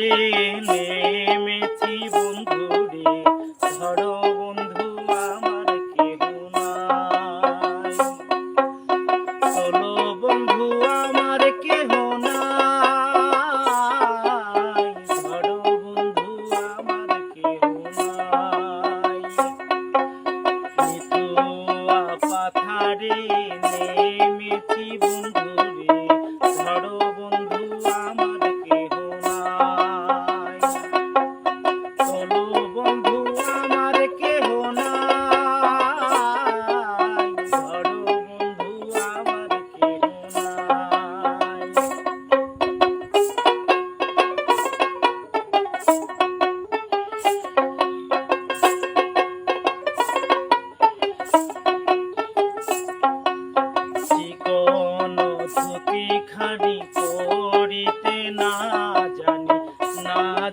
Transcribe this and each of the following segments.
পাথারে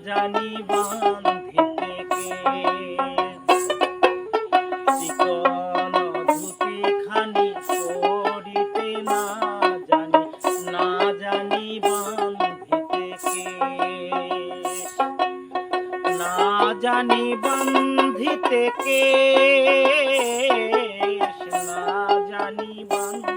জানি বান্ধিতে চিকন ধুতি খানি করিতে না জানি না জানি বান্ধিতে না জানি বান্ধিতে কে। না জানি বান্ধিতে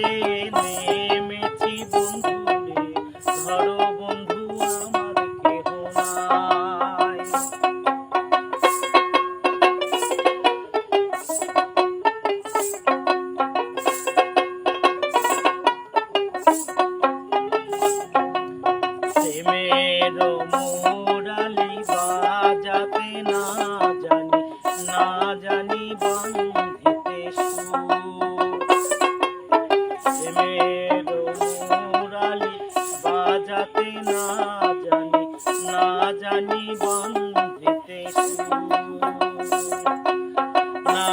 পাথারে নেমেছি বন্ধু মুরালি বাজাতে না জানি না জানি বান্ধিতে বান্ধিতে না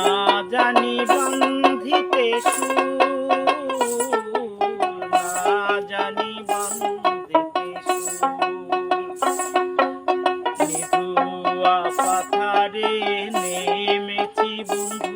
জানি বান্ধিতে না জানি বান্ধিতে পাথারে নেমেছি বন্ধু